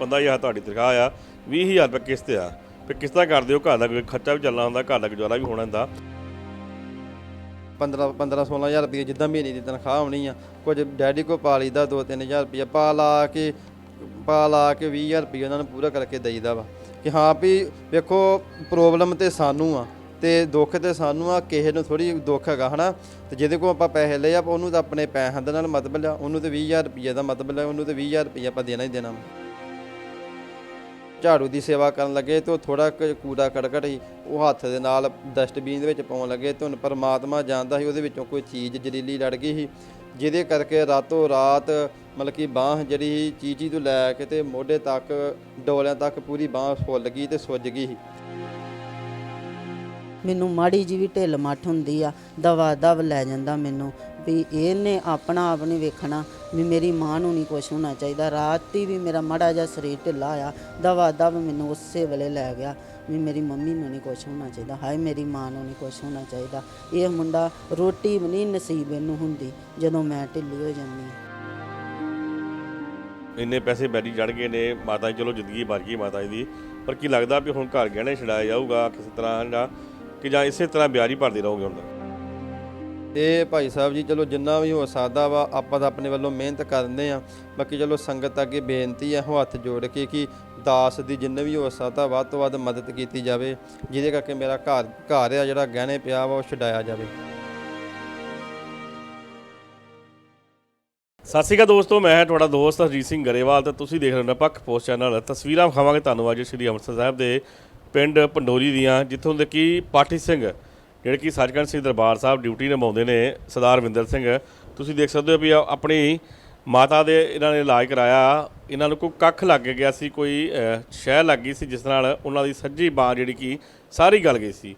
15000 ਤੁਹਾਡੀ ਤਨਖਾਹ ਆ 20000 ਰੁਪਏ ਕਿਸ਼ਤ ਆ। ਫਿਰ ਕਿਸ਼ਤਾਂ ਕਰਦੇ ਹੋ ਘਰ ਦਾ ਕੋਈ ਖਰਚਾ ਵੀ ਚੱਲਣਾ ਹੁੰਦਾ, ਘਰ ਦਾ ਗੁਜ਼ਾਰਾ ਵੀ ਹੋਣਾ ਹੁੰਦਾ। 15 15 16000 ਰੁਪਏ ਜਿੱਦਾਂ ਮਹੀਨੇ ਦੀ ਤਨਖਾਹ ਆਉਣੀ ਆ, ਕੁਝ ਡੈਡੀ ਕੋ ਪਾ ਲਈਦਾ 2-3000 ਰੁਪਏ, ਪਾ ਲਾ ਕੇ, ਪਾ ਲਾ ਕੇ 20000 ਰੁਪਏ ਉਹਨਾਂ ਨੂੰ ਪੂਰਾ ਕਰਕੇ ਦੇਈਦਾ ਵਾ। ਕਿ ਹਾਂ ਵੀ ਵੇਖੋ, ਪ੍ਰੋਬਲਮ ਤੇ ਸਾਨੂੰ ਆ, ਤੇ ਦੁੱਖ ਤੇ ਸਾਨੂੰ ਆ, ਕਿਸੇ ਨੂੰ ਥੋੜੀ ਦੁੱਖ ਹੈਗਾ, ਹਨਾ? ਤੇ ਜਿਹਦੇ ਕੋਲ ਆਪਾਂ ਪੈਸੇ ਲਏ ਆ ਉਹਨੂੰ ਤਾਂ ਆਪਣੇ ਪੈਸਿਆਂ ਦੇ ਨਾਲ ਮਤਲਬ ਆ, ਉਹਨੂੰ ਤੇ 20000 ਰੁਪਏ ਦਾ ਮਤਲਬ ਆ, ਉਹਨੂੰ ਤੇ 20000 ਰੁਪਏ ਆਪਾਂ ਦੇਣਾ ਹੀ ਦੇਣਾ ਵਾ। ਝਾੜੂ ਦੀ ਸੇਵਾ ਕਰਨ ਲੱਗੇ ਤੇ ਉਹ ਥੋੜਾ ਕੂੜਾ ਕੜਕਟ ਸੀ। ਉਹ ਹੱਥ ਦੇ ਨਾਲ ਡਸਟਬਿਨ ਦੇ ਵਿੱਚ ਪਾਉਣ ਲੱਗੇ ਤੇ ਪਰਮਾਤਮਾ ਜਾਣਦਾ ਸੀ ਉਹਦੇ ਵਿੱਚੋਂ ਕੋਈ ਚੀਜ਼ ਜ਼ਰੀਲੀ ਲੜ ਗਈ ਸੀ, ਜਿਹਦੇ ਕਰਕੇ ਰਾਤੋਂ ਰਾਤ ਮਤਲਬ ਕਿ ਬਾਹ ਜਿਹੜੀ ਸੀ, ਚੀਚੀ ਤੋਂ ਲੈ ਕੇ ਤੇ ਮੋਢੇ ਤੱਕ, ਡੋਲਿਆਂ ਤੱਕ ਪੂਰੀ ਬਾਹ ਫੁੱਲ ਗਈ ਤੇ ਸੁੱਜ ਗਈ ਸੀ। ਮੈਨੂੰ ਮਾੜੀ ਜੀ ਵੀ ਢਿੱਲ ਮੱਠ ਹੁੰਦੀ ਆ, ਦਵਾ ਦਵ ਲੈ ਜਾਂਦਾ ਮੈਨੂੰ, ਵੀ ਇਹਨੇ ਆਪਣਾ ਆਪ ਨਹੀਂ ਵੇਖਣਾ। ਵੀ ਮੇਰੀ ਮਾਂ ਨੂੰ ਨਹੀਂ ਕੁਛ ਹੋਣਾ ਚਾਹੀਦਾ। ਰਾਤੀ ਵੀ ਮੇਰਾ ਮਾੜਾ ਜਿਹਾ ਸਰੀਰ ਢਿੱਲਾ ਆ, ਦਵਾ ਦਵ ਮੈਨੂੰ ਉਸੇ ਵੇਲੇ ਲੈ ਗਿਆ ਵੀ ਮੇਰੀ ਮੰਮੀ ਨੂੰ ਨਹੀਂ ਕੁਛ ਹੋਣਾ ਚਾਹੀਦਾ। ਹਾਏ, ਮੇਰੀ ਮਾਂ ਨੂੰ ਨਹੀਂ ਕੁਛ ਹੋਣਾ ਚਾਹੀਦਾ। ਇਹ ਮੁੰਡਾ ਰੋਟੀ ਵੀ ਨਹੀਂ ਨਸੀਬ ਇਹਨੂੰ ਹੁੰਦੀ, ਜਦੋਂ ਮੈਂ ਢਿੱਲੀ ਹੋ ਜਾਂਦੀ ਹਾਂ। ਇੰਨੇ ਪੈਸੇ ਬੈਰੀ ਚੜ ਗਏ ਨੇ, ਮਾਤਾ ਜੀ ਚਲੋ ਜ਼ਿੰਦਗੀ ਬਚ ਗਈ ਮਾਤਾ ਜੀ ਦੀ। ਪਰ ਕੀ ਲੱਗਦਾ ਵੀ ਹੁਣ ਘਰ ਗਹਿਣੇ ਛਡਾਇਆ ਜਾਊਗਾ, ਕਿਸੇ ਤਰ੍ਹਾਂ ਜਾਂ ਕਿ ਜਾਂ ਇਸੇ ਤਰ੍ਹਾਂ ਵਿਆਜ ਹੀ ਭਰਦੇ ਰਹੋਗੇ ਹੁਣ ਤੇ ਭਾਈ ਸਾਹਿਬ ਜੀ, ਚਲੋ ਜਿੰਨਾ ਵੀ ਹੋ ਸਕਦਾ ਵਾ, ਆਪਾਂ ਤਾਂ ਆਪਣੇ ਵੱਲੋਂ ਮਿਹਨਤ ਕਰਦੇ ਆ। ਬਾਕੀ ਚਲੋ ਸੰਗਤ ਅੱਗੇ ਬੇਨਤੀ ਹੈ ਹੱਥ ਜੋੜ ਕੇ ਕਿ ਦਾਸ ਦੀ ਜਿੰਨੇ ਵੀ ਹੋ ਸਕਦਾ, ਵੱਧ ਤੋਂ ਵੱਧ ਮਦਦ ਕੀਤੀ ਜਾਵੇ, ਜਿਹਦੇ ਕਰਕੇ ਮੇਰਾ ਘਰ ਘਰ ਆ ਜਿਹੜਾ ਗਹਿਣੇ ਪਿਆ ਵਾ, ਉਹ ਛਡਾਇਆ ਜਾਵੇ। ਸਤਿ ਸ਼੍ਰੀ ਅਕਾਲ ਦੋਸਤੋ, ਮੈਂ ਤੁਹਾਡਾ ਦੋਸਤ ਹਰਜੀਤ ਸਿੰਘ ਗਰੇਵਾਲ ਤੇ ਤੁਸੀਂ ਦੇਖ ਰਹੇ ਹੋ ਨਿਰਪੱਖ ਪੋਸਟ ਚੈਨਲ। ਤਸਵੀਰਾਂ ਵਿਖਾਵਾਂਗੇ ਤੁਹਾਨੂੰ ਅੱਜ ਸ਼੍ਰੀ ਅੰਮ੍ਰਿਤਸਰ ਸਾਹਿਬ ਦੇ ਪਿੰਡ ਪੰਡੋਰੀ ਦੀਆਂ, ਜਿੱਥੋਂ ਦੇ ਕਿ ਪਾਠੀ ਸਿੰਘ ਜਿਹੜੇ ਕਿ ਸੱਚਖੰਡ ਸ੍ਰੀ ਦਰਬਾਰ ਸਾਹਿਬ ਡਿਊਟੀ ਨਿਭਾਉਂਦੇ ਨੇ ਸਰਦਾਰ ਵਿੰਦਰ ਸਿੰਘ ਤੁਸੀਂ ਦੇਖ ਸਕਦੇ ਹੋ ਵੀ ਆ- ਆਪਣੀ ਮਾਤਾ ਦੇ ਇਹਨਾਂ ਨੇ ਇਲਾਜ ਕਰਾਇਆ। ਇਹਨਾਂ ਨੂੰ ਕੋਈ ਕੱਖ ਲੱਗ ਗਿਆ ਸੀ ਕੋਈ ਸ਼ਹਿ ਲੱਗ ਗਈ ਸੀ ਜਿਸ ਨਾਲ ਉਹਨਾਂ ਦੀ ਸੱਜੀ ਬਾਹ ਜਿਹੜੀ ਕਿ ਸਾਰੀ ਗਲ ਗਈ ਸੀ।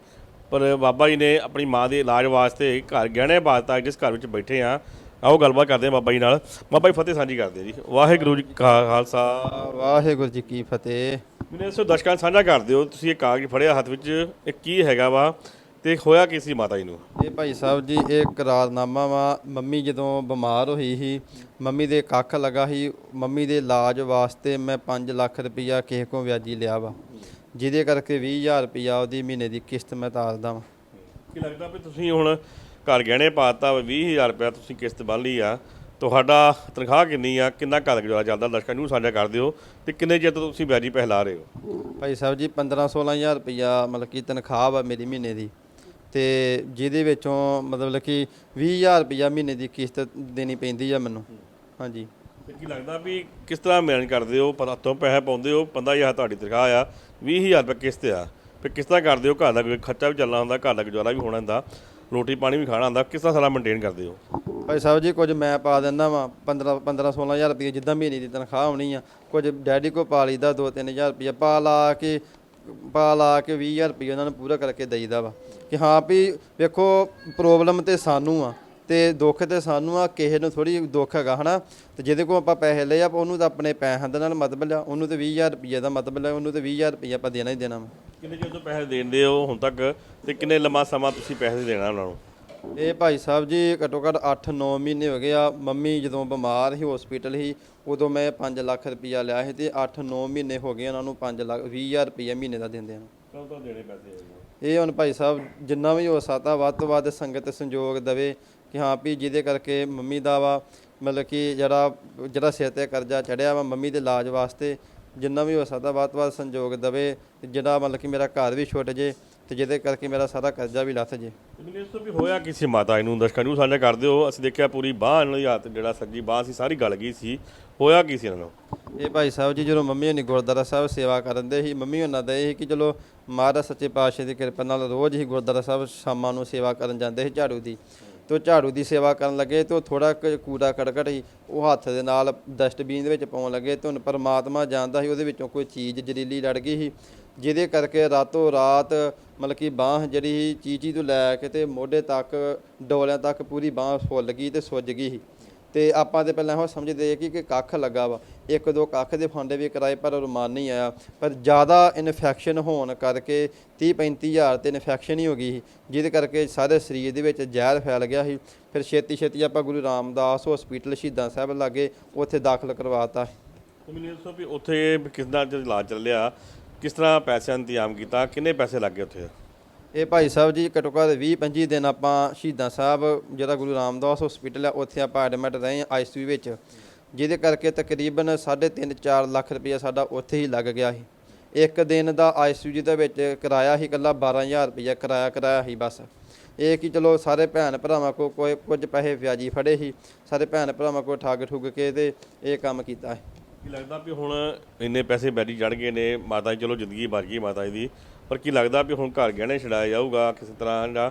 ਪਰ ਬਾਬਾ ਜੀ ਨੇ ਆਪਣੀ ਮਾਂ ਦੇ ਇਲਾਜ ਵਾਸਤੇ ਘਰ ਗਹਿਣੇ ਬਾਤਾ ਜਿਸ ਘਰ ਵਿੱਚ ਬੈਠੇ ਆ। ਆਓ ਗੱਲਬਾਤ ਕਰਦੇ ਹਾਂ ਬਾਬਾ ਜੀ ਨਾਲ। ਬਾਬਾ ਜੀ ਫਤਿਹ ਸਾਂਝੀ ਕਰਦੇ ਆ ਜੀ। ਵਾਹਿਗੁਰੂ ਜੀ ਕਾ ਖਾਲਸਾ। ਵਾਹਿਗੁਰੂ ਜੀ ਕੀ ਫਤਿਹ। ਮੈਨੂੰ ਇਸ ਨੂੰ ਸਾਂਝਾ ਕਰ ਦਿਓ ਤੁਸੀਂ ਇਹ ਕਾਗਜ਼ ਫੜਿਆ ਹੱਥ ਵਿੱਚ ਇਹ ਕੀ ਹੈਗਾ ਵਾ? ਤੇ ਹੋਇਆ ਕੀ ਸੀ ਮਾਤਾ ਜੀ ਨੂੰ? ਇਹ ਭਾਈ ਸਾਹਿਬ ਜੀ ਇਹ ਕਰਾਰਨਾਮਾ ਵਾ। ਮੰਮੀ ਜਦੋਂ ਬਿਮਾਰ ਹੋਈ ਸੀ ਮੰਮੀ ਦੇ ਕੱਖ ਲਗਾ ਸੀ। ਮੰਮੀ ਦੇ ਇਲਾਜ ਵਾਸਤੇ ਮੈਂ 5 ਲੱਖ ਰੁਪਈਆ ਕਿਸੇ ਕੋਲ ਵਿਆਜੀ ਲਿਆ ਵਾ। ਜਿਹਦੇ ਕਰਕੇ 20000 ਰੁਪਈਆ ਉਹਦੀ ਮਹੀਨੇ ਦੀ ਕਿਸ਼ਤ ਮੈਂ ਤਾਰਦਾ ਵਾਂ। ਕੀ ਲੱਗਦਾ ਵੀ ਤੁਸੀਂ ਹੁਣ ਘਰ ਗਹਿਣੇ ਪਾਤਾ 20000 ਰੁਪਏ ਤੁਸੀਂ ਕਿਸ਼ਤ ਬੰਨ ਲਈ ਆ। ਤੁਹਾਡਾ ਤਨਖਾਹ ਕਿੰਨੀ ਆ? ਕਿੰਨਾ ਘਰ ਗੁਜ਼ਾਰਾ ਚੱਲਦਾ? ਦਰਸ਼ਕਾਂ ਨੂੰ ਸਾਂਝਾ ਕਰ ਦਿਓ। ਤੇ ਕਿੰਨੇ ਚਿਰ ਤੋਂ ਤੁਸੀਂ ਵਿਆਜੀ ਪਹਿਲਾ ਰਹੇ ਹੋ? ਭਾਈ ਸਾਹਿਬ ਜੀ 15 16000 ਰੁਪਈਆ ਮਤਲਬ ਕਿ ਤਨਖਾਹ ਵਾ ਮੇਰੀ ਮਹੀਨੇ ਦੀ। ਤੇ ਜਿਹਦੇ ਵਿੱਚੋਂ ਮਤਲਬ ਕਿ 20000 ਰੁਪਈਆ ਮਹੀਨੇ ਦੀ ਕਿਸ਼ਤ ਦੇਣੀ ਪੈਂਦੀ ਆ ਮੈਨੂੰ। ਹਾਂਜੀ। ਤੇ ਕੀ ਲੱਗਦਾ ਵੀ ਕਿਸ ਤਰ੍ਹਾਂ ਮੈਨੇਜ ਕਰਦੇ ਹੋ? ਪਰ ਹੱਥੋਂ ਪੈਸੇ ਪਾਉਂਦੇ ਹੋ 15000 ਤੁਹਾਡੀ ਤਨਖਾਹ ਆ 20000 ਰੁਪਏ ਕਿਸ਼ਤ ਆ। ਫਿਰ ਕਿਸ ਤਰ੍ਹਾਂ ਕਰਦੇ ਹੋ? ਘਰ ਦਾ ਕੋਈ ਖਰਚਾ ਵੀ ਚੱਲਣਾ ਹੁੰਦਾ ਘਰ ਦਾ ਗੁਜ਼ਾਰਾ ਵੀ ਹੋਣਾ ਹੁੰਦਾ ਰੋਟੀ ਪਾਣੀ ਵੀ ਖਾਣਾ ਹੁੰਦਾ ਕਿਸ ਤਰ੍ਹਾਂ ਸਾਰਾ ਮੇਨਟੇਨ ਕਰਦੇ ਹੋ? ਭਾਈ ਸਾਹਿਬ ਜੀ ਕੁਝ ਮੈਂ ਪਾ ਦਿੰਦਾ ਵਾਂ 15 15 16000 ਰੁਪਏ ਜਿੱਦਾਂ ਮਹੀਨੇ ਦੀ ਤਨਖਾਹ ਆਉਣੀ ਆ ਕੁਝ ਡੈਡੀ ਕੋ ਪਾ ਲਈਦਾ 2-3000 ਰੁਪਏ ਪਾ ਲਾ ਕੇ ਪਾ ਲਾ ਕੇ 20000 ਰੁਪਏ ਉਹਨਾਂ ਨੂੰ ਪੂਰਾ ਕਰਕੇ ਦੇਈਦਾ ਵਾ ਕਿ ਹਾਂ ਵੀ ਵੇਖੋ ਪ੍ਰੋਬਲਮ ਤੇ ਸਾਨੂੰ ਆ ਤੇ ਦੁੱਖ ਤੇ ਸਾਨੂੰ ਆ, ਕਿਸੇ ਨੂੰ ਥੋੜੀ ਦੁੱਖ ਹੈਗਾ, ਹਨਾ? ਤੇ ਜਿਹਦੇ ਕੋਲ ਆਪਾਂ ਪੈਸੇ ਲਏ ਆ ਉਹਨੂੰ ਤਾਂ ਆਪਣੇ ਪੈਸਿਆਂ ਦੇ ਨਾਲ ਮਤਲਬ ਆ ਉਹਨੂੰ ਤੇ 20000 ਰੁਪਏ ਦਾ ਮਤਲਬ ਆ ਉਹਨੂੰ ਤੇ 20000 ਰੁਪਏ ਆਪਾਂ ਦੇਣਾ ਹੀ ਦੇਣਾ ਵਾ। ਕਿੰਨੇ ਜਦੋਂ ਪੈਸੇ ਦੇਣਦੇ ਹੋ ਹੁਣ ਤੱਕ ਤੇ ਕਿੰਨੇ ਲੰਮਾ ਸਮਾਂ ਤੁਸੀਂ ਪੈਸੇ ਦੇਣਾ ਉਹਨਾਂ ਨੂੰ? ਇਹ ਭਾਈ ਸਾਹਿਬ ਜੀ ਘੱਟੋ ਘੱਟ 8-9 ਮਹੀਨੇ ਹੋ ਗਏ ਆ ਮੰਮੀ ਜਦੋਂ ਬਿਮਾਰ ਸੀ ਹਸਪੀਟਲ ਸੀ ਉਦੋਂ ਮੈਂ 5 ਲੱਖ ਰੁਪਈਆ ਲਿਆ ਸੀ ਤੇ 8-9 ਮਹੀਨੇ ਹੋ ਗਏ ਉਹਨਾਂ ਨੂੰ 5 ਲੱਖ 20000 ਰੁਪਈਆ ਮਹੀਨੇ ਦਾ ਦਿੰਦੇ ਹਨ ਕਦੋਂ ਤੋਂ ਦੇਣੇ ਪੈਸੇ ਇਹ ਹੁਣ ਭਾਈ ਸਾਹਿਬ ਜਿੰਨਾ ਵੀ ਹੋ ਸਕਦਾ ਵੱਧ ਤੋਂ ਵੱਧ ਸੰਗਤ ਸੰਯੋਗ ਦਵੇ ਕਿ ਹਾਂ ਵੀ ਜਿਹਦੇ ਕਰਕੇ ਮੰਮੀ ਦਾ ਵਾ ਮਤਲਬ ਕਿ ਜਿਹੜਾ ਜਿਹੜਾ ਸਿਰ ਤੇ ਕਰਜ਼ਾ ਚੜਿਆ ਵਾ ਮੰਮੀ ਦੇ ਇਲਾਜ ਵਾਸਤੇ ਜਿੰਨਾ ਵੀ ਹੋ ਸਕਦਾ ਵੱਧ ਤੋਂ ਵੱਧ ਸੰਯੋਗ ਦਵੇ ਜਿਹੜਾ ਮਤਲਬ ਕਿ ਮੇਰਾ ਘਰ ਵੀ ਛੁੱਟ ਜੇ ਤੇ ਜਿਹਦੇ ਕਰਕੇ ਮੇਰਾ ਸਾਰਾ ਕਰਜ਼ਾ ਵੀ ਲੱਥ ਜੇ। ਮੈਨੂੰ ਇਸ ਤੋਂ ਵੀ ਹੋਇਆ ਕਿਸੇ ਮਾਤਾ ਜੀ ਨੂੰ? ਦਰਸ਼ਕਾਂ ਨੂੰ ਸਾਂਝਾ ਕਰ ਦਿਓ। ਅਸੀਂ ਦੇਖਿਆ ਪੂਰੀ ਬਾਹ ਇਹਨਾਂ ਦੀ ਹੱਥ ਜਿਹੜਾ ਸੱਜੀ ਬਾਹ ਸੀ ਸਾਰੀ ਗਲ ਗਈ ਸੀ। ਹੋਇਆ ਕੀ ਸੀ ਇਹਨਾਂ ਨੂੰ? ਇਹ ਭਾਈ ਸਾਹਿਬ ਜੀ ਜਦੋਂ ਮੰਮੀ ਹੋਣੀ ਗੁਰਦੁਆਰਾ ਸਾਹਿਬ ਸੇਵਾ ਕਰਨ ਦੇ ਸੀ ਮੰਮੀ ਉਹਨਾਂ ਦਾ ਇਹ ਸੀ ਕਿ ਚਲੋ ਮਹਾਰਾਜ ਸੱਚੇ ਪਾਤਸ਼ਾਹ ਦੀ ਕਿਰਪਾ ਨਾਲ ਰੋਜ਼ ਹੀ ਗੁਰਦੁਆਰਾ ਸਾਹਿਬ ਸ਼ਾਮਾਂ ਨੂੰ ਸੇਵਾ ਕਰਨ ਜਾਂਦੇ ਸੀ ਝਾੜੂ ਦੀ। ਤੇ ਉਹ ਝਾੜੂ ਦੀ ਸੇਵਾ ਕਰਨ ਲੱਗੇ ਤੇ ਉਹ ਥੋੜਾ ਕੂੜਾ ਕੜਕਟ ਸੀ ਉਹ ਹੱਥ ਦੇ ਨਾਲ ਡਸਟਬਿਨ ਦੇ ਵਿੱਚ ਪਾਉਣ ਲੱਗੇ ਤੇ ਹੁਣ ਪਰਮਾਤਮਾ ਜਾਣਦਾ ਸੀ ਉਹਦੇ ਵਿੱਚੋਂ ਕੋਈ ਚੀਜ਼ ਜ਼ਰੀਲੀ ਲੜ ਗਈ ਸੀ ਜਿਹਦੇ ਕਰਕੇ ਰਾਤੋਂ ਰਾਤ ਮਤਲਬ ਕਿ ਬਾਹ ਜਿਹੜੀ ਸੀ ਚੀਚੀ ਤੋਂ ਲੈ ਕੇ ਤੇ ਮੋਢੇ ਤੱਕ ਡੋਲਿਆਂ ਤੱਕ ਪੂਰੀ ਬਾਹ ਫੁੱਲ ਗਈ ਤੇ ਸੁੱਜ ਗਈ ਸੀ। ਤੇ ਆਪਾਂ ਤੇ ਪਹਿਲਾਂ ਉਹ ਸਮਝਦੇ ਕਿ ਕਿ ਕੱਖ ਲੱਗਾ ਵਾ। ਇੱਕ ਦੋ ਕੱਖ ਦੇ ਫਾਂਡੇ ਵੀ ਕਰਾਏ ਪਰ ਰੁਮਾਨ ਨਹੀਂ ਆਇਆ। ਪਰ ਜ਼ਿਆਦਾ ਇਨਫੈਕਸ਼ਨ ਹੋਣ ਕਰਕੇ 30 35000 ਤੇ ਇਨਫੈਕਸ਼ਨ ਹੀ ਹੋ ਗਈ ਸੀ, ਜਿਹਦੇ ਕਰਕੇ ਸਾਰੇ ਸਰੀਰ ਦੇ ਵਿੱਚ ਜ਼ਹਿਰ ਫੈਲ ਗਿਆ ਸੀ। ਫਿਰ ਛੇਤੀ ਛੇਤੀ ਆਪਾਂ ਗੁਰੂ ਰਾਮਦਾਸ ਹਸਪੀਟਲ ਸ਼ਹੀਦਾਂ ਸਾਹਿਬ ਲਾਗੇ ਉੱਥੇ ਦਾਖਲ ਕਰਵਾਤਾ ਤੇ ਮੈਨੂੰ ਦੱਸੋ ਵੀ ਉੱਥੇ ਕਿਸ ਦਾ ਇਲਾਜ ਚੱਲਿਆ ਕਿਸ ਤਰ੍ਹਾਂ ਪੈਸਿਆਂ ਦਾ ਇੰਤਜ਼ਾਮ ਕੀਤਾ? ਕਿੰਨੇ ਪੈਸੇ ਲੱਗੇ ਉੱਥੇ? ਇਹ ਭਾਈ ਸਾਹਿਬ ਜੀ, ਘੱਟੋ ਘੱਟ 20 25 ਦਿਨ ਆਪਾਂ ਸ਼ਹੀਦਾਂ ਸਾਹਿਬ ਜਿਹੜਾ ਗੁਰੂ ਰਾਮਦਾਸ ਹਸਪੀਟਲ ਹੈ ਉੱਥੇ ਆਪਾਂ ਐਡਮਿਟ ਰਹੇ ਆਈਸੀਯੂ ਵਿੱਚ। ਜਿਹਦੇ ਕਰਕੇ ਤਕਰੀਬਨ 3.5 4 ਲੱਖ ਰੁਪਇਆ ਸਾਡਾ ਉੱਥੇ ਹੀ ਲੱਗ ਗਿਆ ਸੀ। ਇੱਕ ਦਿਨ ਦਾ ਆਈਸੀਯੂ ਜੀ ਦੇ ਵਿੱਚ ਕਿਰਾਇਆ ਹੀ ਇਕੱਲਾ 12000 ਰੁਪਇਆ ਕਿਰਾਇਆ ਕਿਰਾਇਆ ਸੀ ਬਸ। ਇਹ ਕਿ ਚਲੋ ਸਾਰੇ ਭੈਣ ਭਰਾਵਾਂ ਕੋ ਕੋਈ ਕੁਝ ਪੈਸੇ ਵਿਆਜੀ ਫੜੇ ਸੀ, ਸਾਰੇ ਭੈਣ ਭਰਾਵਾਂ ਕੋ ਠੱਗ ਠੁੱਗ ਕੇ ਤੇ ਇਹ ਕੰਮ ਕੀਤਾ ਹੈ ਕੀ ਲੱਗਦਾ ਵੀ ਹੁਣ ਇੰਨੇ ਪੈਸੇ ਬੈਰੀ ਚੜ ਗਏ ਨੇ ਮਾਤਾ ਜੀ, ਚਲੋ ਜ਼ਿੰਦਗੀ ਬਚ ਗਈ ਮਾਤਾ ਜੀ ਦੀ, ਪਰ ਕੀ ਲੱਗਦਾ ਵੀ ਹੁਣ ਘਰ ਗਹਿਣੇ ਛਡਾਇਆ ਜਾਊਗਾ ਕਿਸੇ ਤਰ੍ਹਾਂ ਜਾਂ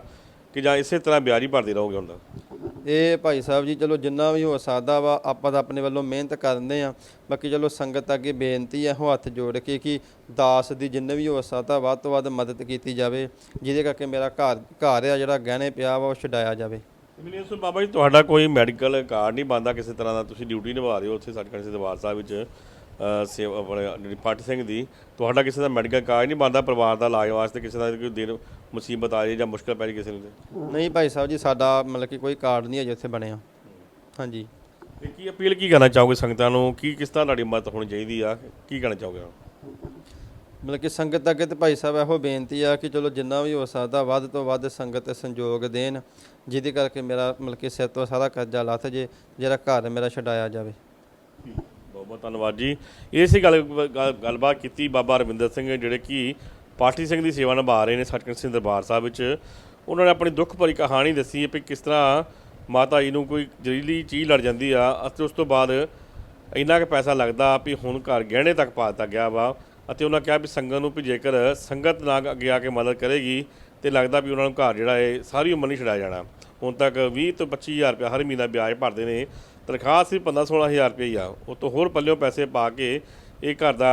ਕਿ ਜਾਂ ਇਸੇ ਤਰ੍ਹਾਂ ਵਿਆਜ ਹੀ ਭਰਦੇ ਰਹੋਗੇ ਹੁਣ ਤੱਕ ਇਹ ਭਾਈ ਸਾਹਿਬ ਜੀ, ਚਲੋ ਜਿੰਨਾ ਵੀ ਹੋ ਸਕਦਾ ਵਾ, ਆਪਾਂ ਤਾਂ ਆਪਣੇ ਵੱਲੋਂ ਮਿਹਨਤ ਕਰਦੇ ਆ ਬਾਕੀ ਚਲੋ ਸੰਗਤ ਅੱਗੇ ਬੇਨਤੀ ਹੈ ਉਹ ਹੱਥ ਜੋੜ ਕੇ ਕਿ ਦਾਸ ਦੀ ਜਿੰਨੇ ਵੀ ਹੋ ਸਕਦਾ, ਵੱਧ ਤੋਂ ਵੱਧ ਮਦਦ ਕੀਤੀ ਜਾਵੇ, ਜਿਹਦੇ ਕਰਕੇ ਮੇਰਾ ਘਰ ਘਰ ਆ ਜਿਹੜਾ ਗਹਿਣੇ ਪਿਆ ਵਾ, ਉਹ ਛਡਾਇਆ ਜਾਵੇ। ਮੈਨੂੰ ਇਹ ਦੱਸੋ ਬਾਬਾ ਜੀ ਤੁਹਾਡਾ ਕੋਈ ਮੈਡੀਕਲ ਕਾਰਡ ਨਹੀਂ ਬੰਦਾ ਕਿਸੇ ਤਰ੍ਹਾਂ ਦਾ? ਤੁਸੀਂ ਡਿਊਟੀ ਨਿਭਾ ਰਹੇ ਹੋ ਉੱਥੇ ਸੱਚਖੰਡ ਦੇ ਦਰਬਾਰ ਸਾਹਿਬ ਵਿੱਚ ਸੇਵਾ ਆਪਣੇ ਪੱਟ ਸਿੰਘ ਦੀ। ਤੁਹਾਡਾ ਕਿਸੇ ਦਾ ਮੈਡੀਕਲ ਕਾਰਡ ਨਹੀਂ ਬੰਦਾ ਪਰਿਵਾਰ ਦਾ ਇਲਾਜ ਵਾਸਤੇ ਕਿਸੇ ਦਾ ਕੋਈ ਦਿਨ ਮੁਸੀਬਤ ਆ ਜਾਏ ਜਾਂ ਮੁਸ਼ਕਲ ਪੈ ਜਾਏ ਕਿਸੇ ਨੂੰ? ਨਹੀਂ ਭਾਈ ਸਾਹਿਬ ਜੀ ਸਾਡਾ ਮਤਲਬ ਕਿ ਕੋਈ ਕਾਰਡ ਨਹੀਂ ਅਜੇ ਉੱਥੇ ਬਣਿਆ। ਹਾਂਜੀ। ਤੇ ਕੀ ਅਪੀਲ ਕੀ ਕਰਨਾ ਚਾਹੋਗੇ ਸੰਗਤਾਂ ਨੂੰ? ਕੀ ਕਿਸ ਤਰ੍ਹਾਂ ਤੁਹਾਡੀ ਮਦਦ ਹੋਣੀ ਚਾਹੀਦੀ ਆ? ਕੀ ਕਹਿਣਾ ਚਾਹੋਗੇ? ਮਤਲਬ ਕਿ ਸੰਗਤ ਅੱਗੇ ਤੇ ਭਾਈ ਸਾਹਿਬ ਇਹੋ ਬੇਨਤੀ ਆ ਕਿ ਚਲੋ ਜਿੰਨਾ ਵੀ ਹੋ ਸਕਦਾ ਵੱਧ ਤੋਂ ਵੱਧ ਸੰਗਤ ਸੰਯੋਗ ਦੇਣ, ਜਿਹਦੇ ਕਰਕੇ ਮੇਰਾ ਮਤਲਬ ਕਿ ਸਿਰ ਤੋਂ ਸਾਰਾ ਕਰਜ਼ਾ ਲੱਥ ਜੇ, ਜਿਹੜਾ ਘਰ ਮੇਰਾ ਛਡਾਇਆ ਜਾਵੇ। ਬਹੁਤ ਬਹੁਤ ਧੰਨਵਾਦ ਜੀ। ਇਹ ਸੀ ਗੱਲ, ਗੱਲ- ਗੱਲਬਾਤ ਕੀਤੀ ਬਾਬਾ ਰਵਿੰਦਰ ਸਿੰਘ, ਜਿਹੜੇ ਕਿ ਪਾਠੀ ਸਿੰਘ ਦੀ ਸੇਵਾ ਨਿਭਾ ਰਹੇ ਨੇ ਸੱਚਖੰਡ ਸਿੰਘ ਦਰਬਾਰ ਸਾਹਿਬ ਵਿੱਚ। ਉਹਨਾਂ ਨੇ ਆਪਣੀ ਦੁੱਖ ਭਰੀ ਕਹਾਣੀ ਦੱਸੀ ਹੈ ਕਿ ਕਿਸ ਤਰ੍ਹਾਂ ਮਾਤਾ ਜੀ ਨੂੰ ਕੋਈ ਜ਼ਹਿਰੀਲੀ ਚੀਜ਼ ਲੜ ਜਾਂਦੀ ਆ, ਅਤੇ ਉਸ ਤੋਂ ਬਾਅਦ ਇੰਨਾ ਕੁ ਪੈਸਾ ਲੱਗਦਾ ਵੀ ਹੁਣ ਘਰ ਗਹਿਣੇ ਤੱਕ ਪਾ ਦਿੱਤਾ ਗਿਆ ਵਾ। ਅਤੇ ਉਹਨਾਂ ਕਿਹਾ ਵੀ ਸੰਗਤ ਨੂੰ ਵੀ ਜੇਕਰ ਸੰਗਤ ਨਾ ਅੱਗੇ ਆ ਕੇ ਮਦਦ ਕਰੇਗੀ ਤੇ ਲੱਗਦਾ ਵੀ ਉਹਨਾਂ ਨੂੰ ਘਰ ਜਿਹੜਾ ਹੈ ਸਾਰੀ ਉਮਰ ਨਹੀਂ ਛਡਾਇਆ ਜਾਣਾ। ਹੁਣ ਤੱਕ 20 ਤੋਂ 25000 ਰੁਪਏ ਹਰ ਮਹੀਨਾ ਵਿਆਜ ਭਰਦੇ ਨੇ। ਤਨਖਾਹ ਸਿਰਫ 15 16000 ਰੁਪਏ ਹੀ ਆ। ਉਹ ਤੋਂ ਹੋਰ ਪੱਲਿਓਂ ਪੈਸੇ ਪਾ ਕੇ ਇਹ ਘਰ ਦਾ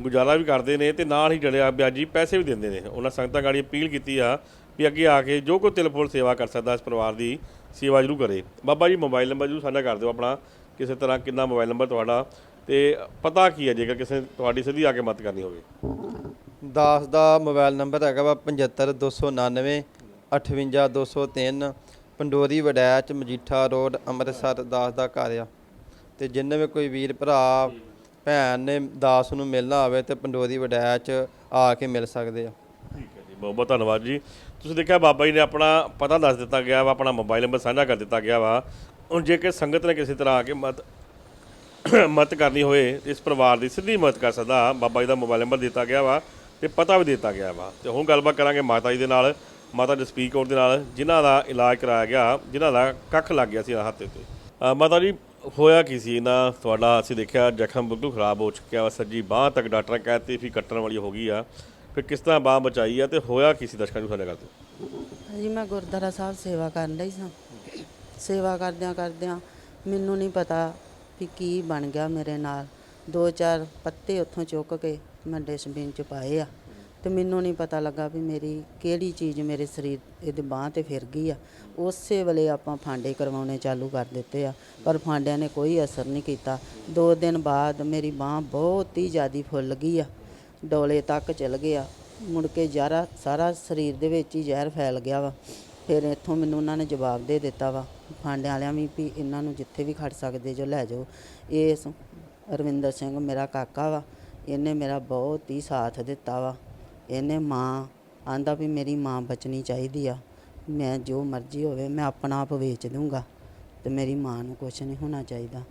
ਗੁਜ਼ਾਰਾ ਵੀ ਕਰਦੇ ਨੇ ਤੇ ਨਾਲ ਹੀ ਜੜਿਆ ਵਿਆਜੀ ਪੈਸੇ ਵੀ ਦਿੰਦੇ ਨੇ। ਉਹਨਾਂ ਸੰਗਤਾਂ ਗਾੜੀ ਅਪੀਲ ਕੀਤੀ ਆ ਵੀ ਅੱਗੇ ਆ ਕੇ ਜੋ ਕੋਈ ਤਿਲ ਫੁੱਲ ਸੇਵਾ ਕਰ ਸਕਦਾ ਇਸ ਪਰਿਵਾਰ ਦੀ ਸੇਵਾ ਜ਼ਰੂਰ ਕਰੇ। ਬਾਬਾ ਜੀ, ਮੋਬਾਈਲ ਨੰਬਰ ਜ਼ਰੂਰ ਸਾਂਝਾ ਕਰ ਦਿਓ ਆਪਣਾ। ਕਿਸੇ ਤਰ੍ਹਾਂ ਕਿੰਨਾ ਮੋਬਾਈਲ ਨੰਬਰ ਤੁਹਾਡਾ ਤੇ ਪਤਾ ਕੀ ਹੈ ਜੇਕਰ ਕਿਸੇ ਤੁਹਾਡੀ ਸਿੱਧੀ ਆ ਕੇ ਮਦਦ ਕਰਨੀ ਹੋਵੇ। ਦਾਸ ਦਾ ਮੋਬਾਈਲ ਨੰਬਰ ਹੈਗਾ ਵਾ 75299 58203 ਪੰਡੋਰੀ ਵਡੈਚ ਮਜੀਠਾ ਰੋਡ ਅੰਮ੍ਰਿਤਸਰ ਦਾਸ ਦਾ ਘਰ ਆ। ਤੇ ਜਿੰਨੇ ਵੀ ਕੋਈ ਵੀਰ ਭਰਾ ਭੈਣ ਨੇ ਦਾਸ ਨੂੰ ਮਿਲਣਾ ਹੋਵੇ ਤੇ ਪੰਡੋਰੀ ਵਡੈਚ ਆ ਕੇ ਮਿਲ ਸਕਦੇ ਆ। ਠੀਕ ਹੈ ਜੀ ਬਹੁਤ ਬਹੁਤ ਧੰਨਵਾਦ ਜੀ। ਤੁਸੀਂ ਦੇਖਿਆ ਬਾਬਾ ਜੀ ਨੇ ਆਪਣਾ ਪਤਾ ਦੱਸ ਦਿੱਤਾ ਗਿਆ ਵਾ ਆਪਣਾ ਮੋਬਾਈਲ ਨੰਬਰ ਸਾਂਝਾ ਕਰ ਦਿੱਤਾ ਗਿਆ ਵਾ। ਹੁਣ ਜੇਕਰ ਸੰਗਤ ਨੇ ਕਿਸੇ ਤਰ੍ਹਾਂ ਆ ਕੇ ਮਤ ਮਦਦ ਕਰਨੀ ਹੋਏ, ਇਸ ਪਰਿਵਾਰ ਦੀ ਸਿੱਧੀ ਮਦਦ ਕਰ ਸਕਦਾ। ਬਾਬਾ ਜੀ ਦਾ ਮੋਬਾਈਲ ਨੰਬਰ ਦਿੱਤਾ ਗਿਆ ਵਾ ਤੇ ਪਤਾ ਵੀ ਦਿੱਤਾ ਗਿਆ ਵਾ। ਤੇ ਹੁਣ ਗੱਲਬਾਤ ਕਰਾਂਗੇ ਮਾਤਾ ਜੀ ਦੇ ਨਾਲ, ਮਾਤਾ ਜਸਪੀਰ ਕੌਰ ਦੇ ਨਾਲ, ਜਿਨ੍ਹਾਂ ਦਾ ਇਲਾਜ ਕਰਾਇਆ ਗਿਆ, ਜਿਨ੍ਹਾਂ ਦਾ ਕੱਖ ਲੱਗ ਗਿਆ ਸੀ ਹੱਥ ਤੇ। ਮਾਤਾ ਜੀ, ਹੋਇਆ ਕੀ ਸੀ ਨਾ ਤੁਹਾਡਾ ਅਸੀਂ ਦੇਖਿਆ ਜ਼ਖਮ ਬਿਲਕੁਲ ਖਰਾਬ ਹੋ ਚੁੱਕਿਆ ਵਾ। ਸੱਜੀ ਬਾਹ ਤੱਕ ਡਾਕਟਰ ਕਹਿੰਦੇ ਵੀ ਕੱਟਣ ਵਾਲੀ ਹੋ ਗਈ ਆ। ਫਿਰ ਕਿਸ ਤਰ੍ਹਾਂ ਬਾਹ ਬਚਾਈ ਆ ਤੇ ਹੋਇਆ ਕੀ ਸੀ ਦਰਸ਼ਕਾਂ ਨੂੰ ਸਾਡੇ ਗੱਲ ਤੋਂ? ਜੀ ਮੈਂ ਗੁਰਦੁਆਰਾ ਸਾਹਿਬ ਸੇਵਾ ਕਰਨ ਲਈ ਸਾਂ। ਸੇਵਾ ਕਰਦਿਆਂ ਕਰਦਿਆਂ ਮੈਨੂੰ ਨਹੀਂ ਪਤਾ ਵੀ ਕੀ ਬਣ ਗਿਆ ਮੇਰੇ ਨਾਲ। ਦੋ ਚਾਰ ਪੱਤੇ ਉੱਥੋਂ ਚੁੱਕ ਕੇ ਮੈਂ ਡਸਟਬਿਨ ਚ ਪਾਏ ਆ। ਤੇ ਮੈਨੂੰ ਨਹੀਂ ਪਤਾ ਲੱਗਾ ਵੀ ਮੇਰੀ ਕਿਹੜੀ ਚੀਜ਼ ਮੇਰੇ ਸਰੀਰ ਇਹਦੇ ਬਾਹ ਤੇ ਫਿਰ ਗਈ ਆ। ਉਸੇ ਵੇਲੇ ਆਪਾਂ ਫਾਂਡੇ ਕਰਵਾਉਣੇ ਚਾਲੂ ਕਰ ਦਿੱਤੇ ਆ। ਪਰ ਫਾਂਡਿਆਂ ਨੇ ਕੋਈ ਅਸਰ ਨਹੀਂ ਕੀਤਾ। ਦੋ ਦਿਨ ਬਾਅਦ ਮੇਰੀ ਬਾਹ ਬਹੁਤ ਹੀ ਜ਼ਿਆਦੀ ਫੁੱਲ ਗਈ ਆ। ਡੋਲੇ ਤੱਕ ਚਲ ਗਿਆ। ਮੁੜ ਕੇ ਜਾਰਾ ਸਾਰਾ ਸਰੀਰ ਦੇ ਵਿੱਚ ਹੀ ਜ਼ਹਿਰ ਫੈਲ ਗਿਆ ਵਾ। ਫਿਰ ਇੱਥੋਂ ਮੈਨੂੰ ਉਹਨਾਂ ਨੇ ਜਵਾਬ ਦੇ ਦਿੱਤਾ ਵਾ। ਫਾਂਡਿਆਂ ਵਾਲਿਆਂ ਵੀ ਵੀ ਇਹਨਾਂ ਨੂੰ ਜਿੱਥੇ ਵੀ ਖੜ ਸਕਦੇ ਜੋ ਲੈ ਜਾਓ। ਇਸ ਰਵਿੰਦਰ ਸਿੰਘ ਮੇਰਾ ਕਾਕਾ ਵਾ। ਇਹਨੇ ਮੇਰਾ ਬਹੁਤ ਹੀ ਸਾਥ ਦਿੱਤਾ ਵਾ। ਇਹਨੇ ਮਾਂ ਆਂਦਾ ਵੀ ਮੇਰੀ ਮਾਂ ਬਚਣੀ ਚਾਹੀਦੀ ਆ। ਮੈਂ ਜੋ ਮਰਜ਼ੀ ਹੋਵੇ ਮੈਂ ਆਪਣਾ ਆਪ ਵੇਚ ਦੂੰਗਾ ਤੇ ਮੇਰੀ ਮਾਂ ਨੂੰ ਕੁਝ ਨਹੀਂ ਹੋਣਾ ਚਾਹੀਦਾ।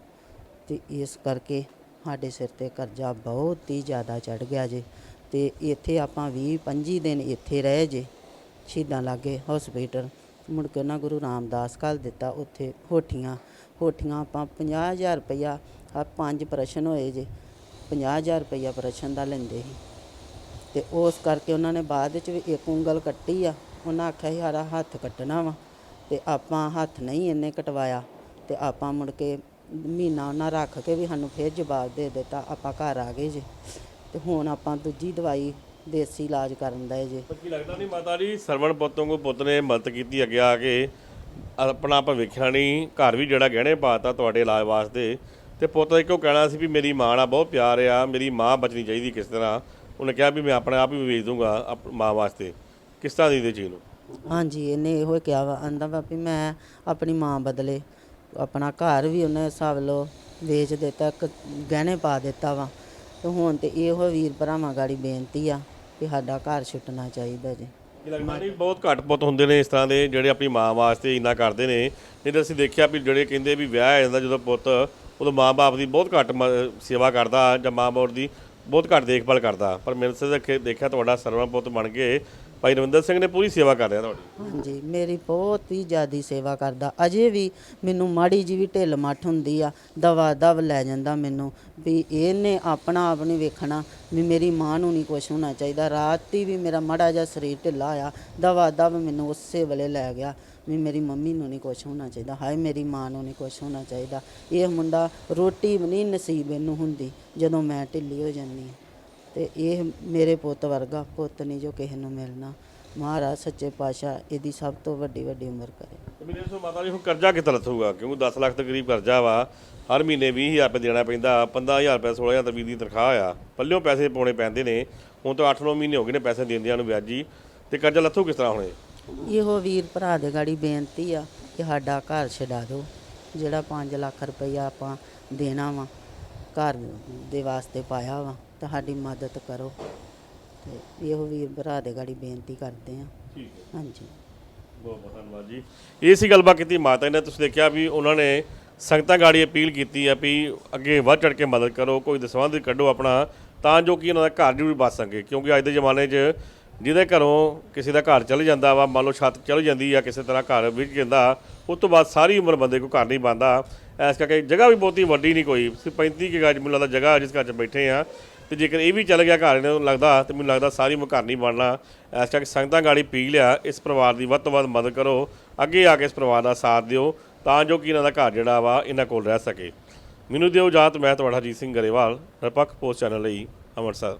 ਤੇ ਇਸ ਕਰਕੇ ਸਾਡੇ ਸਿਰ ਤੇ ਕਰਜ਼ਾ ਬਹੁਤ ਹੀ ਜ਼ਿਆਦਾ ਚੜ ਗਿਆ ਜੇ। ਤੇ ਇੱਥੇ ਆਪਾਂ 20 25 ਦਿਨ ਇੱਥੇ ਰਹੇ ਜੇ। ਸ਼ਹੀਦਾਂ ਲਾਗੇ ਹਸਪੀਟਲ ਮੁੜ ਕੇ ਉਹਨਾਂ ਗੁਰੂ ਰਾਮਦਾਸ ਘੱਲ ਦਿੱਤਾ ਉੱਥੇ ਹੋਠੀਆਂ। ਹੋਠੀਆਂ ਆਪਾਂ 50000 ਰੁਪਇਆ ਆ ਪੰਜ ਪ੍ਰਸ਼ਨ ਹੋਏ ਜੇ। 50000 ਰੁਪਇਆ ਪ੍ਰਸ਼ਨ ਦਾ ਲੈਂਦੇ ਸੀ। ਤੇ ਉਸ ਕਰਕੇ ਉਹਨਾਂ ਨੇ ਬਾਅਦ ਵਿੱਚ ਵੀ ਇੱਕ ਉਂਗਲ ਕੱਟੀ ਆ। ਉਹਨਾਂ ਆਖਿਆ ਸੀ ਸਾਰਾ ਹੱਥ ਕੱਟਣਾ ਵਾ। ਤੇ ਆਪਾਂ ਹੱਥ ਨਹੀਂ ਇੰਨੇ ਕਟਵਾਇਆ। ਤੇ ਆਪਾਂ ਮੁੜ ਕੇ ਮਹੀਨਾ ਉਹਨਾਂ ਰੱਖ ਕੇ ਵੀ ਸਾਨੂੰ ਫਿਰ ਜਵਾਬ ਦੇ ਦਿੱਤਾ, ਆਪਾਂ ਘਰ ਆ ਗਏ ਜੇ। ਤੇ ਹੁਣ ਆਪਾਂ ਦੂਜੀ ਦਵਾਈ ਦੇਸੀ ਇਲਾਜ ਕਰਨ ਦਾ ਜੇ। ਪਰ ਕੀ ਲੱਗਦਾ ਨਹੀਂ ਮਾਤਾ ਜੀ ਸਰਵਣ ਪੁੱਤੋਂ ਕੋ ਪੁੱਤ ਨੇ ਮਦਦ ਕੀਤੀ ਅੱਗੇ ਆ ਕੇ। ਆਪਣਾ ਆਪ ਵੇਖਿਆ ਨਹੀਂ ਘਰ ਵੀ ਜਿਹੜਾ ਗਹਿਣੇ ਪਾਤਾ ਤੁਹਾਡੇ ਇਲਾਜ ਵਾਸਤੇ। ਤੇ ਪੁੱਤ ਇੱਕੋ ਕਹਿਣਾ ਸੀ ਵੀ ਮੇਰੀ ਮਾਂ ਨਾਲ ਬਹੁਤ ਪਿਆਰ ਆ ਮੇਰੀ ਮਾਂ ਬਚਣੀ ਚਾਹੀਦੀ ਕਿਸ ਤਰ੍ਹਾਂ। ਉਹਨੇ ਕਿਹਾ ਵੀ ਮੈਂ ਆਪਣੇ ਆਪ ਹੀ ਵੇਚ ਦੂੰਗਾ ਮਾਂ ਵਾਸਤੇ। ਕਿਸ ਤਰ੍ਹਾਂ ਦੀ ਦੇ ਚੀਜ਼ ਨੂੰ ਹਾਂਜੀ ਇਹਨੇ ਇਹੋ ਕਿਹਾ ਵਾ ਆਂਦਾ ਵਾ ਵੀ ਮੈਂ ਆਪਣੀ ਮਾਂ ਬਦਲੇ। ਆਪਣਾ ਘਰ ਵੀ ਉਹਨੇ ਹਿਸਾਬ ਲਓ ਵੇਚ ਦਿੱਤਾ ਗਹਿਣੇ ਪਾ ਦਿੱਤਾ ਵਾ। ਤੇ ਹੁਣ ਤੇ ਇਹੋ ਵੀਰ ਭਰਾਵਾਂ ਗਾੜੀ ਬੇਨਤੀ ਆ। ਵੀ ਸਾਡਾ ਘਰ ਛੁੱਟਣਾ ਚਾਹੀਦਾ ਜੀ। ਲੱਗਦਾ ਨਹੀਂ ਬਹੁਤ ਘੱਟ ਪੁੱਤ ਹੁੰਦੇ ਨੇ ਇਸ ਤਰ੍ਹਾਂ ਦੇ ਜਿਹੜੇ ਆਪਣੀ ਮਾਂ ਵਾਸਤੇ ਇੰਨਾ ਕਰਦੇ ਨੇ। ਨਹੀਂ ਤਾਂ ਅਸੀਂ ਦੇਖਿਆ ਵੀ ਜਿਹੜੇ ਕਹਿੰਦੇ ਵੀ ਵਿਆਹ ਆ ਜਾਂਦਾ ਜਦੋਂ ਪੁੱਤ, ਉਦੋਂ ਮਾਂ-ਬਾਪ ਦੀ ਬਹੁਤ ਘੱਟ ਮ- ਸੇਵਾ ਕਰਦਾ ਜਾਂ ਮਾਂ-ਬਾਪ ਦੀ ਬਹੁਤ ਘੱਟ ਦੇਖਭਾਲ ਕਰਦਾ। ਪਰ ਮੇਰੇ ਸੇ ਦੇਖਿਆ ਤੁਹਾਡਾ ਸਰਵਾ ਪੁੱਤ ਬਣ ਕੇ ਭਾਈ ਰਵਿੰਦਰ ਸਿੰਘ ਨੇ ਪੂਰੀ ਸੇਵਾ ਕਰ ਰਿਹਾ ਤੁਹਾਡੀ। ਹਾਂਜੀ, ਮੇਰੀ ਬਹੁਤ ਹੀ ਜ਼ਿਆਦੀ ਸੇਵਾ ਕਰਦਾ। ਅਜੇ ਵੀ ਮੈਨੂੰ ਮਾੜੀ ਜੀ ਵੀ ਢਿੱਲ ਮੱਠ ਹੁੰਦੀ ਆ, ਦਵਾ ਦਵ ਲੈ ਜਾਂਦਾ ਮੈਨੂੰ, ਵੀ ਇਹਨੇ ਆਪਣਾ ਆਪ ਨਹੀਂ ਵੇਖਣਾ, ਵੀ ਮੇਰੀ ਮਾਂ ਨੂੰ ਨਹੀਂ ਕੁਛ ਹੋਣਾ ਚਾਹੀਦਾ। ਰਾਤੀ ਵੀ ਮੇਰਾ ਮਾੜਾ ਜਿਹਾ ਸਰੀਰ ਢਿੱਲਾ ਆ ਦਵਾ ਦਵ ਮੈਨੂੰ ਉਸੇ ਵੇਲੇ ਲੈ ਗਿਆ, ਵੀ ਮੇਰੀ ਮੰਮੀ ਨੂੰ ਨਹੀਂ ਕੁਛ ਹੋਣਾ ਚਾਹੀਦਾ। ਹਾਏ, ਮੇਰੀ ਮਾਂ ਨੂੰ ਨਹੀਂ ਕੁਛ ਹੋਣਾ ਚਾਹੀਦਾ। ਇਹ ਮੁੰਡਾ ਰੋਟੀ ਵੀ ਨਹੀਂ ਨਸੀਬ ਇਹਨੂੰ ਹੁੰਦੀ, ਜਦੋਂ ਮੈਂ ਢਿੱਲੀ ਹੋ ਜਾਂਦੀ ਹਾਂ। ਤੇ ਇਹ ਮੇਰੇ ਪੁੱਤ ਵਰਗਾ ਪੁੱਤ ਨਹੀਂ ਜੋ ਕਿਸੇ ਨੂੰ ਮਿਲਣਾ। ਮਹਾਰਾਜ ਸੱਚੇ ਪਾਤਸ਼ਾਹ ਇਹਦੀ ਸਭ ਤੋਂ ਵੱਡੀ ਵੱਡੀ ਉਮਰ ਕਰੇ। ਮੇਰੇ ਤੋਂ ਮਾਤਾ ਜੀ ਹੁਣ ਕਰਜ਼ਾ ਕਿੱਥੇ ਲੱਥੂਗਾ? ਕਿਉਂਕਿ 10 ਲੱਖ ਦੇ ਕਰੀਬ ਕਰਜ਼ਾ ਵਾ। ਹਰ ਮਹੀਨੇ 20000 ਰੁਪਏ ਦੇਣਾ ਪੈਂਦਾ। 15000 ਰੁਪਏ 16000 ਰੁਪਏ ਦੀ ਤਨਖਾਹ ਆ। ਪੱਲਿਓਂ ਪੈਸੇ ਪਾਉਣੇ ਪੈਂਦੇ ਨੇ। ਹੁਣ ਤਾਂ 8-9 ਮਹੀਨੇ ਹੋ ਗਏ ਨੇ ਪੈਸੇ ਦਿੰਦਿਆਂ ਨੂੰ ਵਿਆਜੀ। ਤੇ ਕਰਜ਼ਾ ਲੱਥੂ ਕਿਸ ਤਰ੍ਹਾਂ ਹੁਣੇ ਇਹੋ? ਵੀਰ ਭਰਾ ਦੇ ਗਾੜੀ ਬੇਨਤੀ ਆ ਕਿ ਸਾਡਾ ਘਰ ਛਡਾ ਦਿਓ। ਜਿਹੜਾ 5 ਲੱਖ ਰੁਪਈਆ ਆਪਾਂ ਦੇਣਾ ਵਾ ਘਰ ਦੇ ਵਾਸਤੇ ਪਾਇਆ ਵਾ। ਤਾਂ ਸਾਡੀ ਮਦਦ ਕਰੋ। ਤੇ ਇਹੋ ਵੀਰ ਭਰਾ ਦੇ ਗਾੜੀ ਬੇਨਤੀ ਕਰਦੇ ਆ। ਠੀਕ ਹੈ। ਹਾਂਜੀ। ਬਹੁਤ ਬਹੁਤ ਧੰਨਵਾਦ ਜੀ। ਇਹ ਸੀ ਗੱਲਬਾਤ ਕੀਤੀ ਮਾਤਾ ਨੇ। ਤੁਸੀਂ ਦੇਖਿਆ ਵੀ ਉਹਨਾਂ ਨੇ ਸੰਗਤਾਂ ਗਾੜੀ ਅਪੀਲ ਕੀਤੀ ਆ ਵੀ ਅੱਗੇ ਵੱਧ ਚੜ ਕੇ ਮਦਦ ਕਰੋ ਕੋਈ ਦਸਵੰਧ ਕੱਢੋ ਆਪਣਾ ਤਾਂ ਜੋ ਕਿ ਉਹਨਾਂ ਦਾ ਘਰ ਵੀ ਬਚ ਸਕੇ। ਕਿਉਂਕਿ ਅੱਜ ਦੇ ਜ਼ਮਾਨੇ 'ਚ ਜਿਹਦੇ ਘਰੋਂ ਕਿਸੇ ਦਾ ਘਰ ਚਲ ਜਾਂਦਾ ਵਾ ਮੰਨ ਲਓ ਛੱਤ ਚਲ ਜਾਂਦੀ ਆ ਕਿਸੇ ਤਰ੍ਹਾਂ ਘਰ ਵਿੱਚ ਜਾਂਦਾ ਉਸ ਤੋਂ ਬਾਅਦ ਸਾਰੀ ਉਮਰ ਬੰਦੇ ਕੋ ਘਰ ਨਹੀਂ ਬਣਦਾ। ਇਸ ਕਰਕੇ ਜਗ੍ਹਾ ਵੀ ਬਹੁਤੀ ਵੱਡੀ ਨਹੀਂ ਕੋਈ। ਸਿਰਫ 35 ਕਿ ਗਜ ਮੈਨੂੰ ਲੱਗਦਾ ਜਗ੍ਹਾ ਜਿਸ ਘਰ 'ਚ ਬੈਠੇ ਆ। ਤੇ ਜੇਕਰ ਇਹ ਵੀ ਚੱਲ ਗਿਆ ਘਰ ਨੂੰ ਲੱਗਦਾ, ਤੇ ਮੈਨੂੰ ਲੱਗਦਾ ਸਾਰੀ ਉਮਰ ਘਰ ਨਹੀਂ ਬਣਨਾ। ਇਸ ਕਰਕੇ ਸੰਗਤਾਂ ਗਾੜੀ ਪੀ ਲਿਆ, ਇਸ ਪਰਿਵਾਰ ਦੀ ਵੱਧ ਤੋਂ ਵੱਧ ਮਦਦ ਕਰੋ, ਅੱਗੇ ਆ ਕੇ ਇਸ ਪਰਿਵਾਰ ਦਾ ਸਾਥ ਦਿਓ, ਤਾਂ ਜੋ ਕਿ ਇਹਨਾਂ ਦਾ ਘਰ ਜਿਹੜਾ ਵਾ, ਇਹਨਾਂ ਕੋਲ ਰਹਿ ਸਕੇ। ਮੈਨੂੰ ਦਿਓ ਇਜਾਜ਼ਤ, ਮੈਂ ਤੁਹਾਡਾ ਜੀਤ ਸਿੰਘ ਗਰੇਵਾਲ ਨਿਰਪੱਖ ਪੋਸਟ ਚੈਨਲ ਲਈ, ਅੰਮ੍ਰਿਤਸਰ।